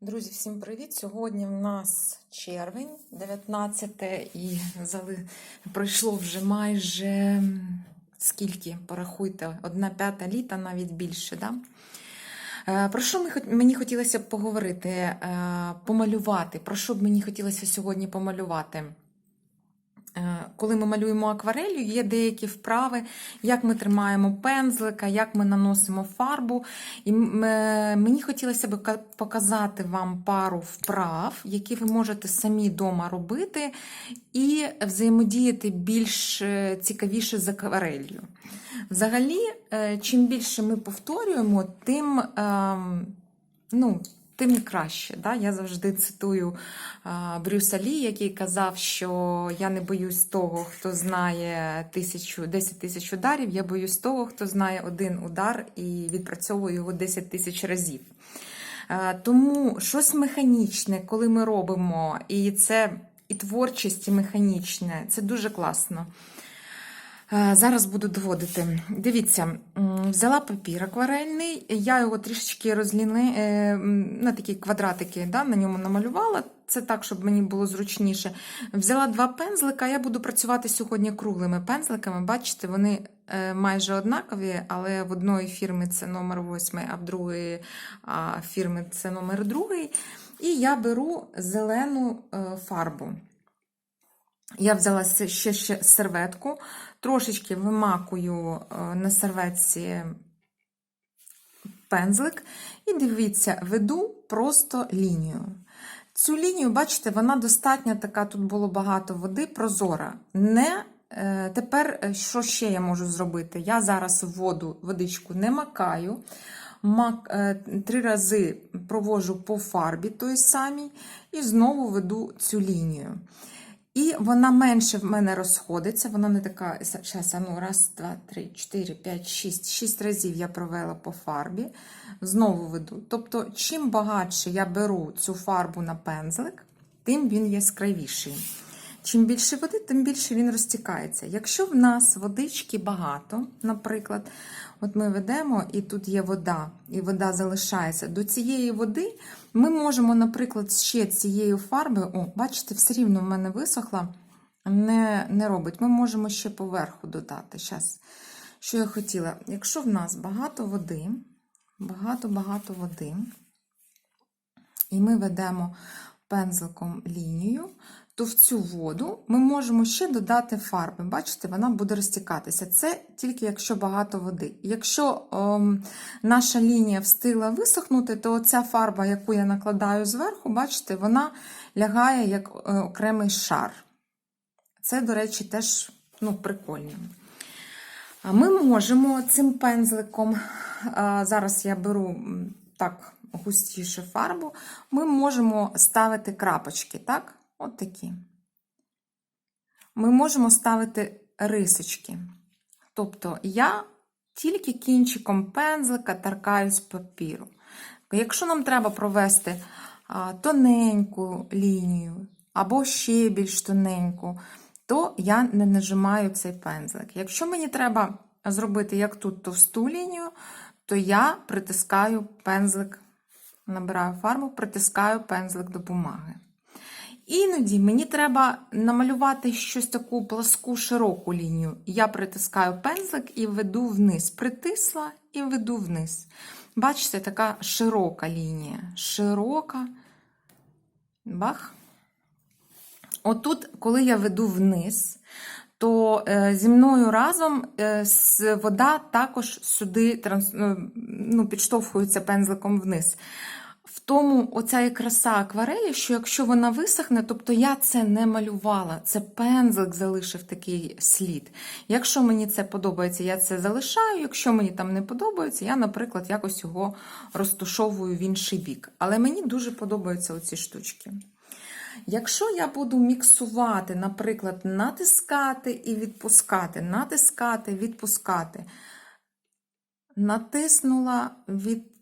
Друзі, всім привіт! Сьогодні в нас червень, 19 і зали... пройшло вже майже скільки, порахуйте, одна п'ята літа, навіть більше. Да? Е, Про що мені хотілося б поговорити, е, помалювати? Про що б мені хотілося сьогодні помалювати? Е, Коли ми малюємо акварелью, є деякі вправи, як ми тримаємо пензлика, як ми наносимо фарбу. І е, мені хотілося б показати вам пару вправ, які ви можете самі вдома робити, і взаємодіяти більш е, цікавіше з акварелью. Взагалі, чим більше ми повторюємо, тим. ем, Ну, тим краще. Да? Я завжди цитую Брюса Лі, який казав, що я не боюсь того, хто знає тисячу, 10 тисяч ударів, я боюсь того, хто знає один удар і відпрацьовує його 10 тисяч разів. Тому щось механічне, коли ми робимо, і це і творчість, і механічне, це дуже класно. Е, Зараз буду доводити. Дивіться, взяла папір акварельний, я його трішечки розліни е, на такі квадратики да, на ньому намалювала. Це так, щоб мені було зручніше. Взяла два пензлика. Я буду працювати сьогодні круглими пензликами. Бачите, вони е, майже однакові, але в одної фірми це номер 8, а в другої фірми це номер 2. І я беру зелену фарбу. Я взяла ще, ще серветку, трошечки вимакую е, на серветці пензлик, і дивіться, веду просто лінію. Цю лінію, бачите, вона достатньо така, тут було багато води, прозора. Не, е, тепер, е, що ще я можу зробити? Я зараз воду, водичку не макаю. Мак, три рази провожу по фарбі той самій, і знову веду цю лінію. І вона менше в мене розходиться, вона не така. Зараз, ну, раз, два, три, чотири, п'ять, шість. Шість разів я провела по фарбі, знову веду. Тобто, чим багатше я беру цю фарбу на пензлик, тим він яскравіший. Чим більше води, тим більше він розтікається. Якщо в нас водички багато, наприклад, от ми ведемо, і тут є вода, і вода залишається, до цієї води ми можемо, наприклад, ще цією фарбою, о, бачите, все рівно в мене висохла, не, не робить. Ми можемо ще поверху додати. Щас, що я хотіла? Якщо в нас багато води, багато-багато води, і ми ведемо пензликом лінію, то в цю воду ми можемо ще додати фарби. Бачите, вона буде розтікатися. Це тільки якщо багато води. Якщо ем, наша лінія встигла висохнути, то ця фарба, яку я накладаю зверху, бачите, вона лягає як е, окремий шар. Це, до речі, теж ну, прикольно. Ми можемо цим пензликом, а, зараз я беру так густіше фарбу, ми можемо ставити крапочки, так? От такі. Ми можемо ставити рисочки. Тобто я тільки кінчиком пензлика торкаюсь папіру. Якщо нам треба провести тоненьку лінію або ще більш тоненьку, то я не нажимаю цей пензлик. Якщо мені треба зробити як тут товсту лінію, то я притискаю пензлик, набираю фарбу, притискаю пензлик до бумаги. Іноді мені треба намалювати щось таку пласку широку лінію. Я притискаю пензлик і веду вниз. Притисла і веду вниз. Бачите, така широка лінія. Широка. Бах. Отут, коли я веду вниз, то е, зі мною разом е, вода також сюди е, ну, підштовхується пензликом вниз. Тому оця і краса акварелі, що якщо вона висохне, тобто я це не малювала, це пензлик залишив такий слід. Якщо мені це подобається, я це залишаю. Якщо мені там не подобається, я, наприклад, якось його розтушовую в інший бік. Але мені дуже подобаються оці штучки. Якщо я буду міксувати, наприклад, натискати і відпускати, натискати, відпускати, натиснула, від,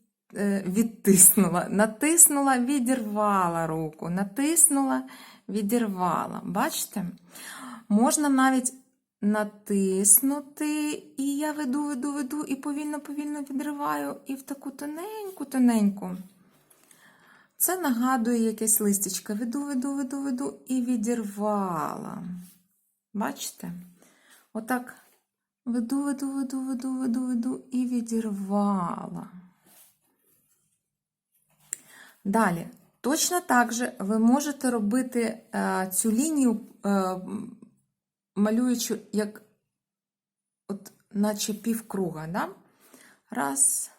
відтиснула, натиснула, відірвала руку, натиснула, відірвала. Бачите? Можна навіть натиснути, і я веду, веду, веду, і повільно-повільно відриваю, і в таку тоненьку, тоненьку Це нагадує якесь листячко. Веду, веду, веду, веду і відірвала. Бачите? Отак веду, веду, веду, веду, веду, веду і відірвала. Далі. Точно так же ви можете робити е, цю лінію, е, малюючи як от, наче півкруга. Да? Раз,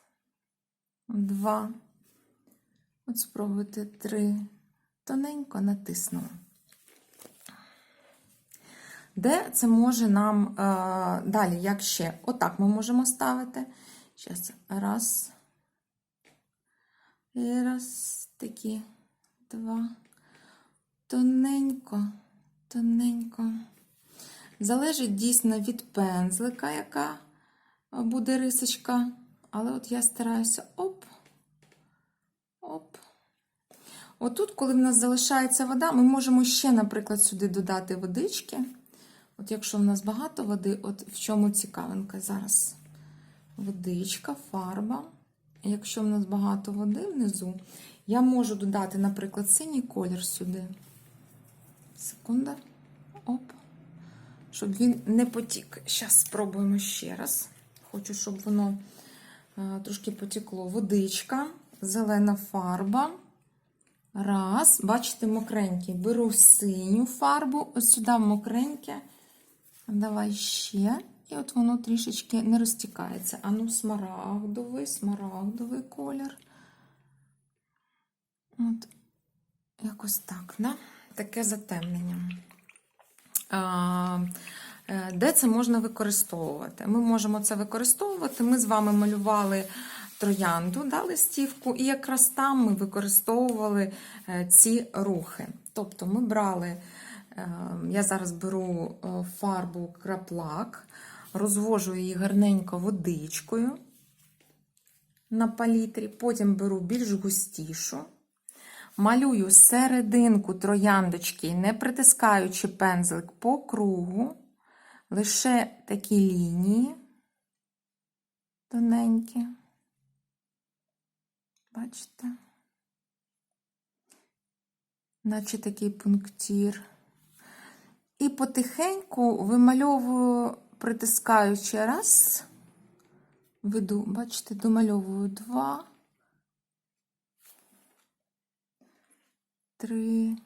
два. От спробуйте три. Тоненько натиснула. Де це може нам е, далі, як ще? Отак ми можемо ставити. Зараз раз. І раз, такі, два. Тоненько, тоненько. Залежить дійсно від пензлика, яка буде рисочка. Але от я стараюся оп, оп. Отут, коли в нас залишається вода, ми можемо ще, наприклад, сюди додати водички. От якщо в нас багато води, от в чому цікавинка зараз. Водичка, фарба. Якщо в нас багато води внизу, я можу додати, наприклад, синій колір сюди. Секунда. Оп. Щоб він не потік. Зараз спробуємо ще раз. Хочу, щоб воно е, трошки потекло. Водичка, зелена фарба. Раз. Бачите, мокренький. Беру синю фарбу, ось сюди мокреньке. Давай ще. І от воно трішечки не розтікається. Ану, смарагдовий, смарагдовий колір. От, якось так, да? таке затемнення. А, е, де це можна використовувати? Ми можемо це використовувати. Ми з вами малювали троянду, да, листівку, і якраз там ми використовували е, ці рухи. Тобто ми брали, е, я зараз беру фарбу краплак, розвожу її гарненько водичкою на палітрі, потім беру більш густішу. Малюю серединку трояндочки, не притискаючи пензлик по кругу, лише такі лінії тоненькі. Бачите? Наче такий пунктір. І потихеньку вимальовую, притискаючи раз, веду, бачите, домальовую два. три,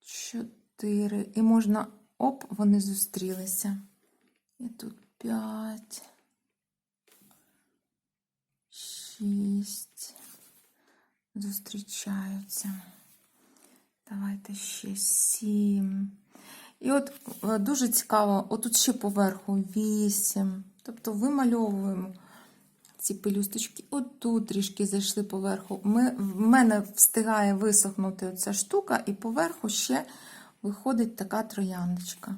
чотири. І можна, оп, вони зустрілися. І тут п'ять, шість. Зустрічаються. Давайте ще сім. І от е, дуже цікаво, отут ще поверху вісім. Тобто вимальовуємо ці пелюсточки отут трішки зайшли поверху. Ми, В мене встигає висохнути ця штука, і поверху ще виходить така трояндочка.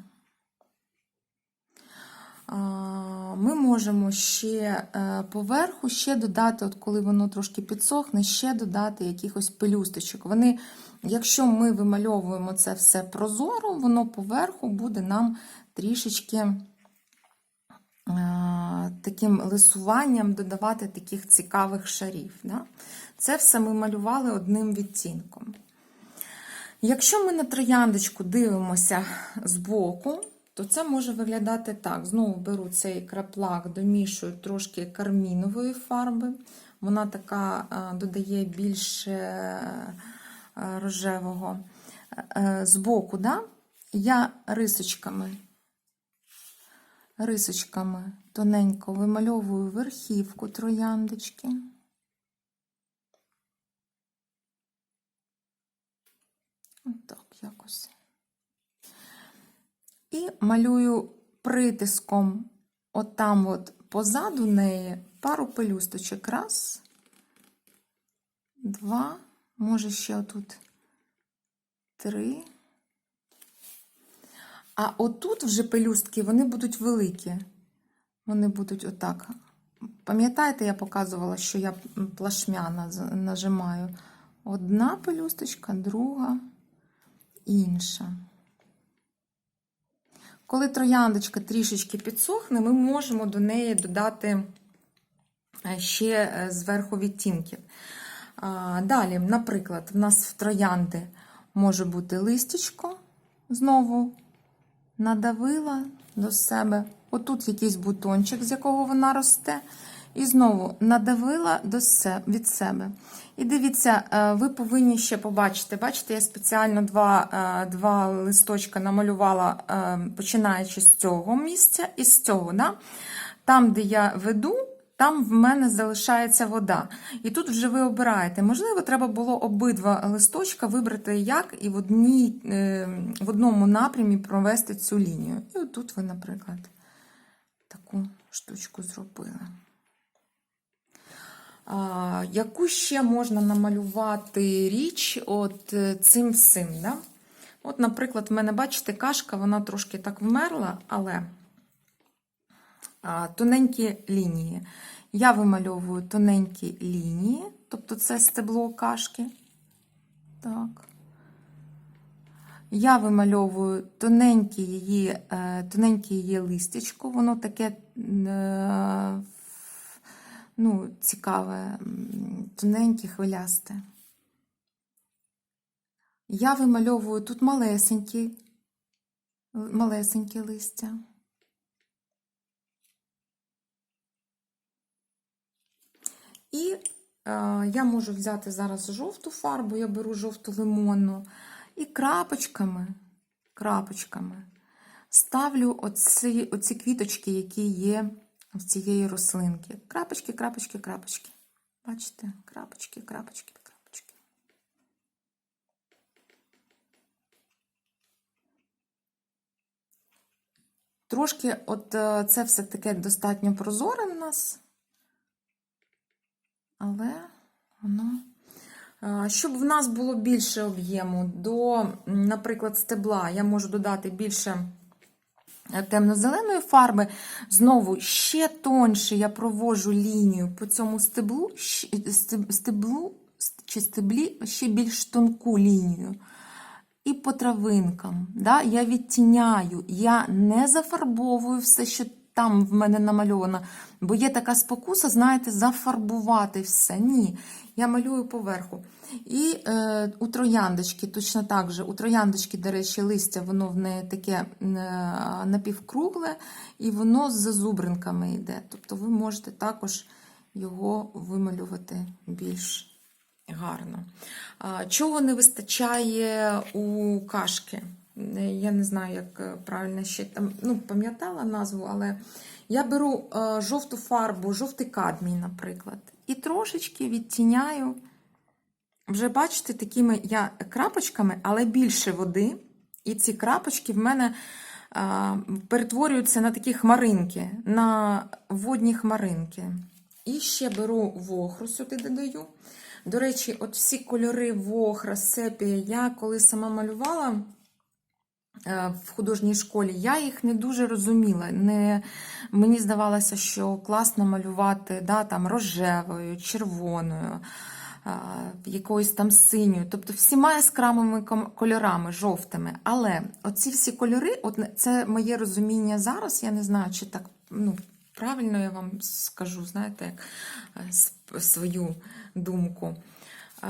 Ми можемо ще е, поверху ще додати, от коли воно трошки підсохне, ще додати якихось пелюсточок. Вони, Якщо ми вимальовуємо це все прозоро, воно поверху буде нам трішечки таким лисуванням додавати таких цікавих шарів. Да? Це все ми малювали одним відтінком. Якщо ми на трояндочку дивимося збоку, то це може виглядати так. Знову беру цей краплак, домішую трошки кармінової фарби. Вона така додає більше рожевого. Е, збоку, да? я рисочками рисочками тоненько вимальовую верхівку трояндочки. Отак якось. І малюю притиском отам от позаду неї пару пелюсточок. Раз, два, може ще отут три. А отут вже пелюстки, вони будуть великі. Вони будуть отак. Пам'ятаєте, я показувала, що я плашмя нажимаю. Одна пелюсточка, друга, інша. Коли трояндочка трішечки підсохне, ми можемо до неї додати е, ще е, зверху відтінків. Далі, наприклад, в нас в троянди може бути листячко, знову надавила до себе. Отут якийсь бутончик, з якого вона росте. І знову надавила до се- від себе. І дивіться, е, ви повинні ще побачити. Бачите, я спеціально два, е, два листочка намалювала, е, починаючи з цього місця і з цього. Да? Там, де я веду, там в мене залишається вода. І тут вже ви обираєте. Можливо, треба було обидва листочка вибрати як і в, одній, е, в одному напрямі провести цю лінію. І отут ви, наприклад, таку штучку зробили. А, яку ще можна намалювати річ от е, цим всім? Да? От, наприклад, в мене, бачите, кашка, вона трошки так вмерла, але тоненькі лінії. Я вимальовую тоненькі лінії, тобто це стебло кашки. Так. Я вимальовую тоненьке її, е, тоненьке її листячко, воно таке е, ну, цікаве, тоненьке, хвилясте. Я вимальовую тут малесенькі, малесеньке листя. І е, я можу взяти зараз жовту фарбу, я беру жовту лимонну, і крапочками, крапочками ставлю оці, оці квіточки, які є в цієї рослинки. Крапочки, крапочки, крапочки. Бачите? Крапочки, крапочки, крапочки. Трошки, от е, це все таке достатньо прозоре в нас, але воно. Щоб в нас було більше об'єму до, наприклад, стебла, я можу додати більше е, темно-зеленої фарби. Знову ще тонше я провожу лінію по цьому стеблу, стеблу чи стеблі ще більш тонку лінію. І по травинкам. Да? Я відтіняю, я не зафарбовую все, що там в мене намальовано. Бо є така спокуса, знаєте, зафарбувати все. Ні. Я малюю поверху. І е, у трояндочки точно так же. У трояндочки, до речі, листя, воно в неї таке е, напівкругле, і воно з зазубринками йде. Тобто ви можете також його вималювати більш гарно. Чого не вистачає у кашки? Е, Я не знаю, як е, правильно ще там, ну, пам'ятала назву, але я беру е, жовту фарбу, жовтий кадмій, наприклад, і трошечки відтіняю. Вже бачите, такими я крапочками, але більше води. І ці крапочки в мене а, перетворюються на такі хмаринки, на водні хмаринки. І ще беру вохру сюди додаю. До речі, от всі кольори вохра, сепія, я коли сама малювала в художній школі, я їх не дуже розуміла. Не, мені здавалося, що класно малювати да, там, рожевою, червоною, якоюсь там синьою, тобто всіма яскравими кольорами, жовтими. Але оці всі кольори, от це моє розуміння зараз, я не знаю, чи так ну, правильно я вам скажу, знаєте, як е, свою думку.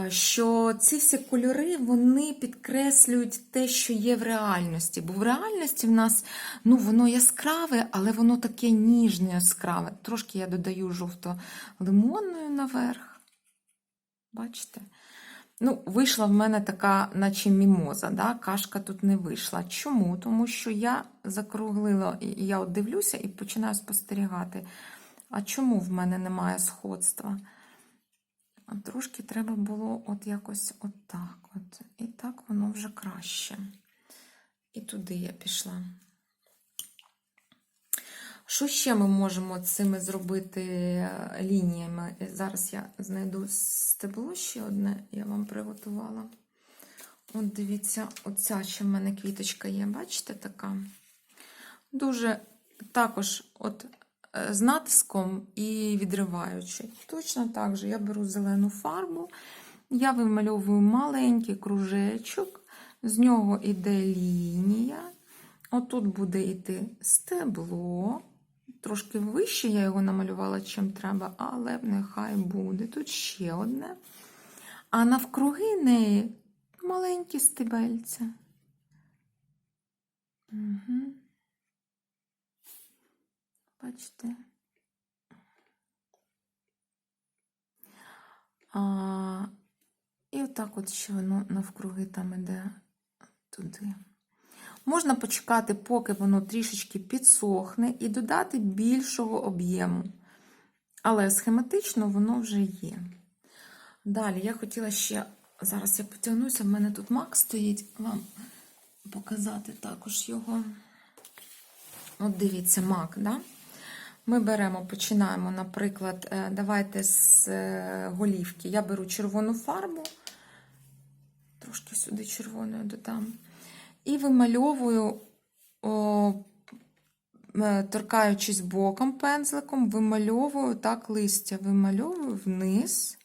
Що ці всі кольори вони підкреслюють те, що є в реальності. Бо в реальності в нас ну, воно яскраве, але воно таке ніжне яскраве. Трошки я додаю жовто-лимонною наверх. Бачите? Ну, вийшла в мене така, наче мімоза, да? кашка тут не вийшла. Чому? Тому що я закруглила, і я от дивлюся і починаю спостерігати. А чому в мене немає сходства? А Трошки треба було от якось отак. От. І так воно вже краще. І туди я пішла. Що ще ми можемо цими зробити е, лініями? Зараз я знайду стебло ще одне, я вам приготувала. От дивіться, оця ще в мене квіточка є, бачите, така. Дуже також от е, з натиском і відриваючи. Точно так же я беру зелену фарбу, я вимальовую маленький кружечок, з нього йде лінія. Отут буде йти стебло. Трошки вище я його намалювала, чим треба, але нехай буде. Тут ще одне. А навкруги неї маленькі стебельця. Угу. Бачите? А, і отак от ще воно навкруги там іде туди. Можна почекати, поки воно трішечки підсохне, і додати більшого об'єму. Але схематично воно вже є. Далі я хотіла ще, зараз я потягнуся, в мене тут мак стоїть, вам показати також його. От дивіться, мак, да? Ми беремо, починаємо, наприклад, е, давайте з е, голівки. Я беру червону фарбу, трошки сюди червоною додам. І вимальовую, о, е, торкаючись боком пензликом, вимальовую так листя, вимальовую вниз.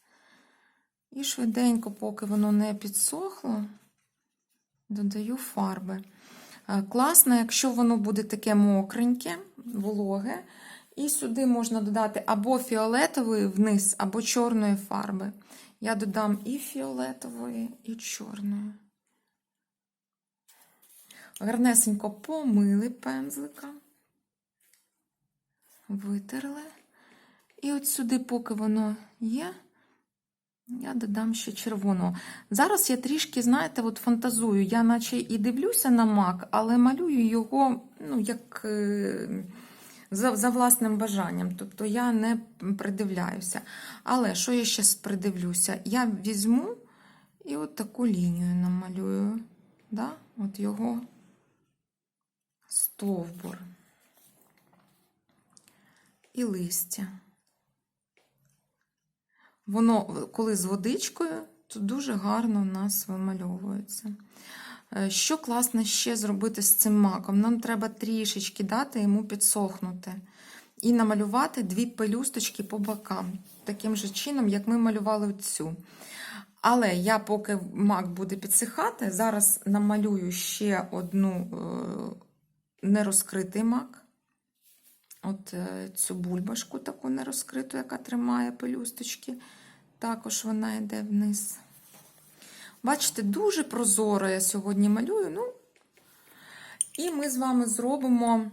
І швиденько, поки воно не підсохло, додаю фарби. Класно, якщо воно буде таке мокреньке, вологе, і сюди можна додати або фіолетової вниз, або чорної фарби. Я додам і фіолетової, і чорної. Гарнесенько помили пензлика, витерли. І от сюди, поки воно є, я додам ще червоного. Зараз я трішки, знаєте, от фантазую. Я наче і дивлюся на мак, але малюю його, ну, як е, за, за власним бажанням. Тобто я не придивляюся. Але що я ще придивлюся? Я візьму і от таку лінію намалюю. Да? От його стовбур і листя. Воно, коли з водичкою, то дуже гарно у нас вимальовується. Е, Що класно ще зробити з цим маком? Нам треба трішечки дати йому підсохнути. І намалювати дві пелюсточки по бокам, таким же чином, як ми малювали цю. Але я, поки мак буде підсихати, зараз намалюю ще одну е, нерозкритий мак. От е, цю бульбашку таку нерозкриту, яка тримає пелюсточки. Також вона йде вниз. Бачите, дуже прозоро я сьогодні малюю. Ну, і ми з вами зробимо е,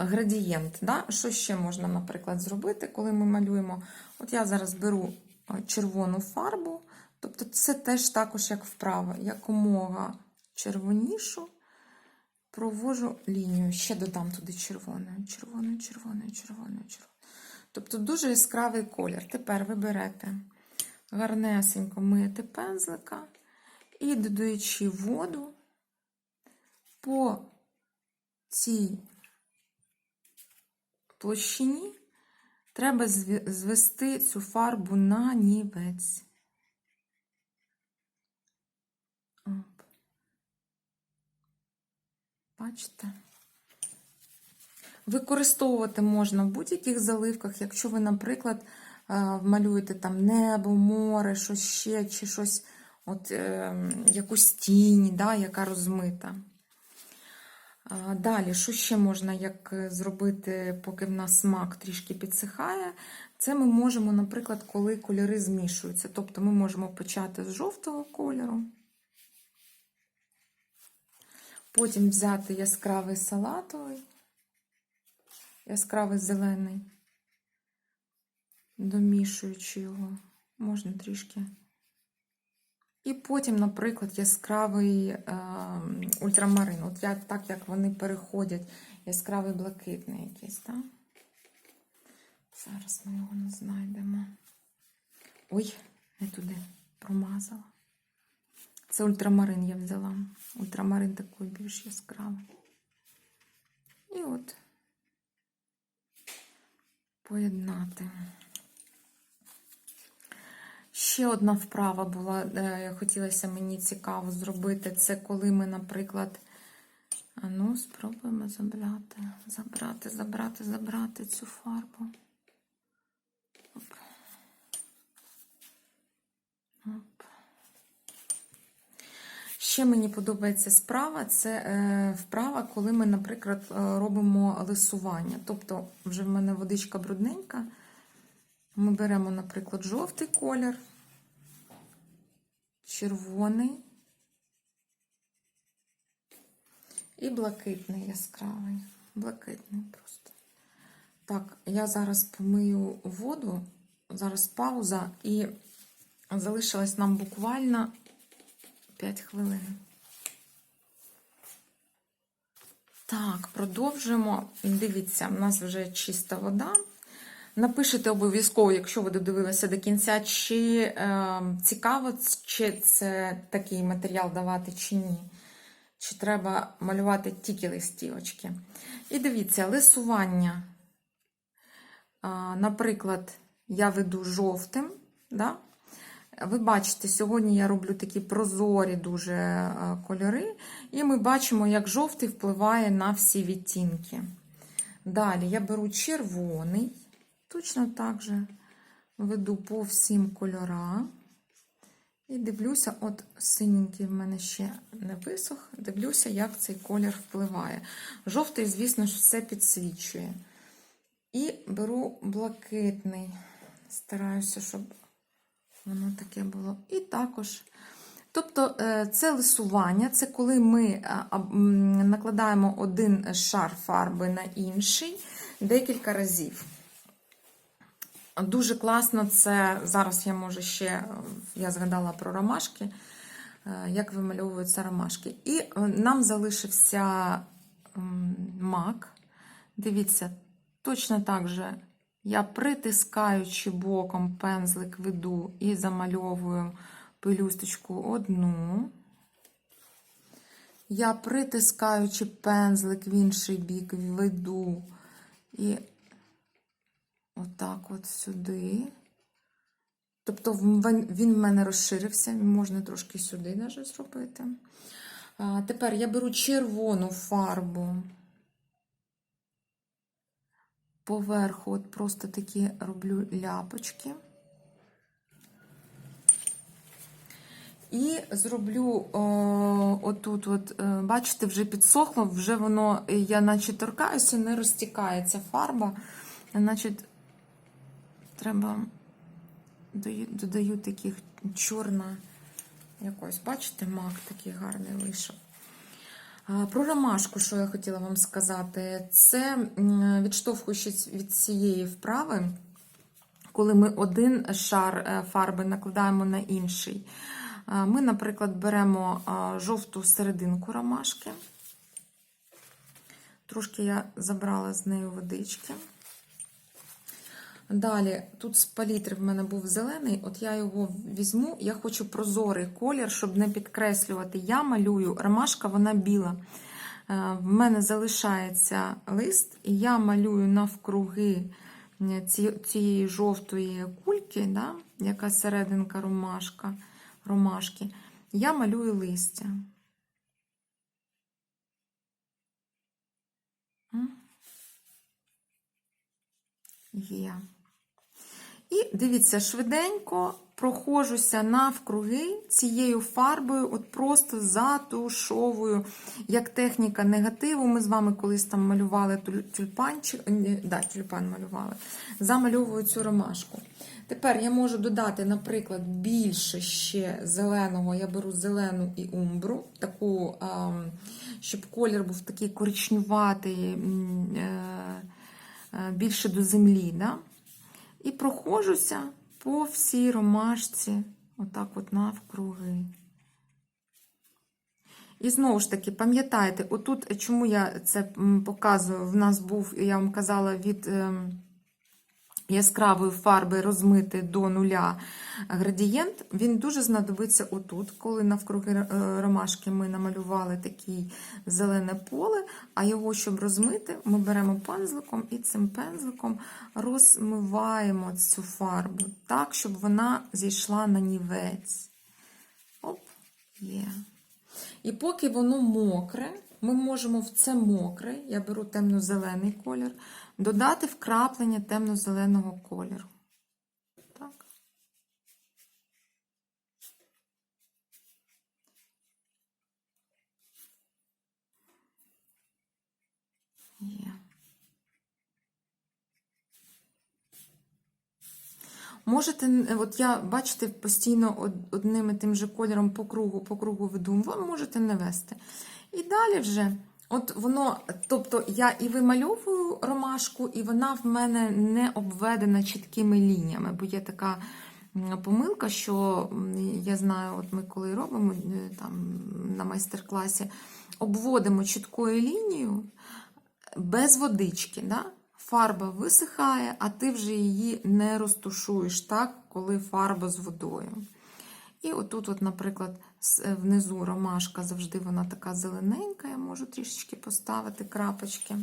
градієнт. Да? Що ще можна, наприклад, зробити, коли ми малюємо? От я зараз беру е, червону фарбу, тобто це теж також як вправо, якомога червонішу провожу лінію. Ще додам туди червоною, червоною, червоною, червоною, червоною. Тобто дуже яскравий колір. Тепер ви берете гарнесенько миєте пензлика і додаючи воду по цій площині, треба звести цю фарбу на нівець. Бачите? Використовувати можна в будь-яких заливках, якщо ви, наприклад, малюєте там небо, море, щось ще, чи щось, от, е, якусь тінь, да, яка розмита. Далі, що ще можна як зробити, поки в нас смак трішки підсихає? Це ми можемо, наприклад, коли кольори змішуються. Тобто ми можемо почати з жовтого кольору, потім взяти яскравий салатовий, яскравий зелений, домішуючи його, можна трішки. І потім, наприклад, яскравий е, ультрамарин. От я, так як вони переходять, яскравий блакитний якийсь, так? Зараз ми його не знайдемо. Ой, не туди промазала. Це ультрамарин я взяла. Ультрамарин такий більш яскравий. І от поєднати. Ще одна вправа була, е, хотілося мені цікаво зробити. Це коли ми, наприклад, ну, спробуємо забрати, забрати, забрати, забрати цю фарбу. Оп. Оп. Ще мені подобається справа, це е, вправа, коли ми, наприклад, е, робимо лисування. Тобто, вже в мене водичка брудненька. Ми беремо, наприклад, жовтий колір, червоний і блакитний яскравий. Блакитний просто. Так, я зараз помию воду, зараз пауза, і залишилось нам буквально 5 хвилин. Так, продовжимо. Дивіться, у нас вже чиста вода. Напишіть обов'язково, якщо ви додивилися до кінця, чи е, цікаво, чи це такий матеріал давати, чи ні. Чи треба малювати тільки листівочки. І дивіться, лисування. А, наприклад, я веду жовтим. Да? Ви бачите, сьогодні я роблю такі прозорі дуже е, кольори, і ми бачимо, як жовтий впливає на всі відтінки. Далі я беру червоний, точно так же веду по всім кольорам. І дивлюся, от синенький в мене ще не висох, дивлюся, як цей колір впливає. Жовтий, звісно ж, все підсвічує. І беру блакитний, стараюся, щоб воно таке було. І також. Тобто е, це лисування, це коли ми е, накладаємо один шар фарби на інший декілька разів. Дуже класно це. Зараз я можу ще, я згадала про ромашки, як вимальовуються ромашки. І нам залишився мак. Дивіться, точно так же я притискаючи боком пензлик веду і замальовую пелюсточку одну. Я притискаючи пензлик в інший бік веду і отак от сюди. Тобто він в мене розширився, можна трошки сюди навіть зробити. А, Тепер я беру червону фарбу. Поверху от просто такі роблю ляпочки. І зроблю о, отут, от, е, бачите, вже підсохло, вже воно, я наче торкаюся, не розтікається фарба. Значить, треба додаю, таких чорна якось, бачите, мак такий гарний вийшов. Про ромашку, що я хотіла вам сказати, це відштовхуючись від цієї вправи, коли ми один шар е, фарби накладаємо на інший. Ми, наприклад, беремо жовту серединку ромашки. Трошки я забрала з нею водички. Далі, тут з палітри в мене був зелений, от я його візьму, я хочу прозорий колір, щоб не підкреслювати. Я малюю, ромашка, вона біла. Е, в мене залишається лист, і я малюю навкруги цієї жовтої кульки, да, яка серединка ромашка, ромашки, я малюю листя. Є. І дивіться, швиденько проходжуся навкруги цією фарбою, от просто затушовую, як техніка негативу. Ми з вами колись там малювали тюльпанчик, да, тюльпан малювали, замальовую цю ромашку. Тепер я можу додати, наприклад, більше ще зеленого. Я беру зелену і умбру, таку, щоб колір був такий коричнюватий, е, е, більше до землі. Да? І прохожуся по всій ромашці, отак от навкруги. І знову ж таки, пам'ятаєте, отут, чому я це показую, в нас був, я вам казала, від. Яскравої фарби розмити до нуля градієнт, він дуже знадобиться отут, коли навкруги е, ромашки ми намалювали таке зелене поле, а його, щоб розмити, ми беремо пензликом і цим пензликом розмиваємо цю фарбу так, щоб вона зійшла на нівець. Оп, є. І поки воно мокре, ми можемо в це мокре, я беру темно-зелений колір, додати вкраплення темно-зеленого кольору. Так. Є. Можете, от я, бачите, постійно одним і тим же кольором по кругу, по кругу веду, можете не вести. І далі вже, от воно, тобто я і вимальовую ромашку, і вона в мене не обведена чіткими лініями, бо є така помилка, що я знаю, от ми коли робимо е, там на майстер-класі, обводимо чіткою лінією без водички. Да? Фарба висихає, а ти вже її не розтушуєш так, коли фарба з водою. І отут, от, наприклад, е, внизу ромашка завжди вона така зелененька, я можу трішечки поставити крапочки.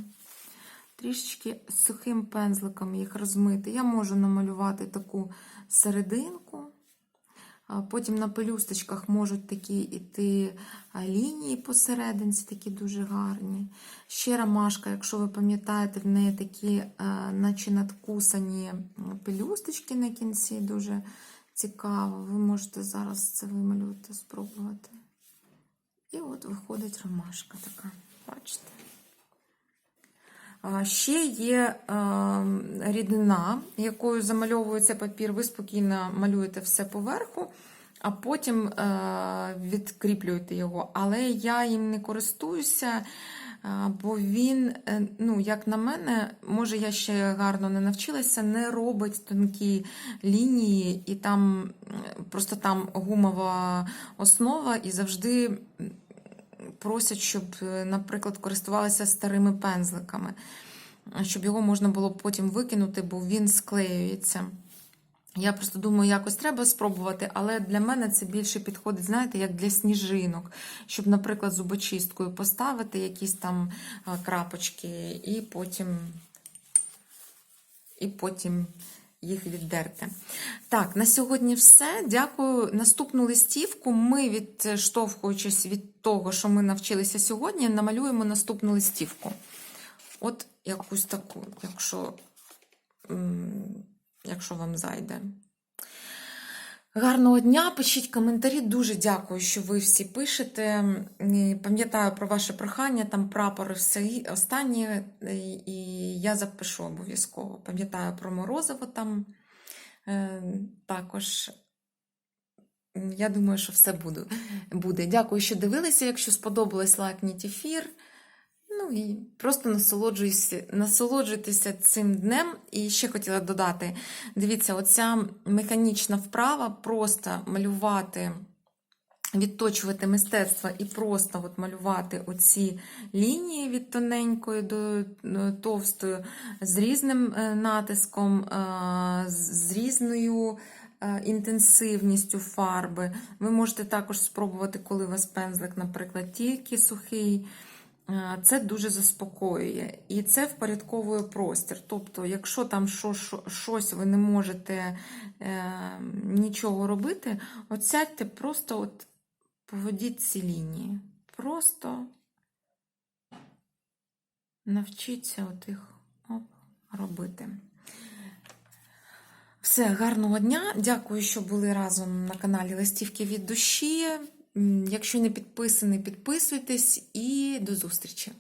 Трішечки сухим пензликом їх розмити. Я можу намалювати таку серединку. Потім на пелюсточках можуть такі іти лінії посерединці, такі дуже гарні. Ще ромашка, якщо ви пам'ятаєте, в неї такі, наче надкусані пелюсточки на кінці, дуже цікаво. Ви можете зараз це вималювати, спробувати. І от виходить ромашка така. Бачите? Ще є рідина, якою замальовується папір. Ви спокійно малюєте все поверху, а потім відкріплюєте його. Але я їм не користуюся, бо він, е, ну, як на мене, може, я ще гарно не навчилася, не робить тонкі лінії, і там просто там гумова основа, і завжди просять, щоб, е, наприклад, користувалися старими пензликами, щоб його можна було потім викинути, бо він склеюється. Я просто думаю, якось треба спробувати, але для мене це більше підходить, знаєте, як для сніжинок, щоб, наприклад, зубочисткою поставити якісь там крапочки і потім, і потім їх віддерти. Так, на сьогодні все. Дякую. Наступну листівку ми, відштовхуючись від того, що ми навчилися сьогодні, намалюємо наступну листівку. От якусь таку, якщо, якщо вам зайде. Гарного дня, пишіть коментарі. Дуже дякую, що ви всі пишете. Пам'ятаю про ваше прохання, там прапори все останні, і я запишу обов'язково. Пам'ятаю про Морозиво там е, також. Я думаю, що все буде. Дякую, що дивилися. Якщо сподобалось, лайкніть ефір. Ну і просто насолоджуйся, насолоджуйтеся цим днем. І ще хотіла додати: дивіться, оця механічна вправа просто малювати, відточувати мистецтво і просто от малювати оці лінії від тоненької до е, товстої, з різним е, натиском, е, з різною. Інтенсивністю фарби. Ви можете також спробувати, коли у вас пензлик, наприклад, тільки сухий. Е, Це дуже заспокоює і це впорядковує простір. Тобто, якщо там що, що, щось ви не можете е, нічого робити, от сядьте, просто от поведіть ці лінії. Просто навчіться от їх оп, робити. Все, гарного дня. Дякую, що були разом на каналі Листівки від душі. Якщо не підписані, підписуйтесь і до зустрічі!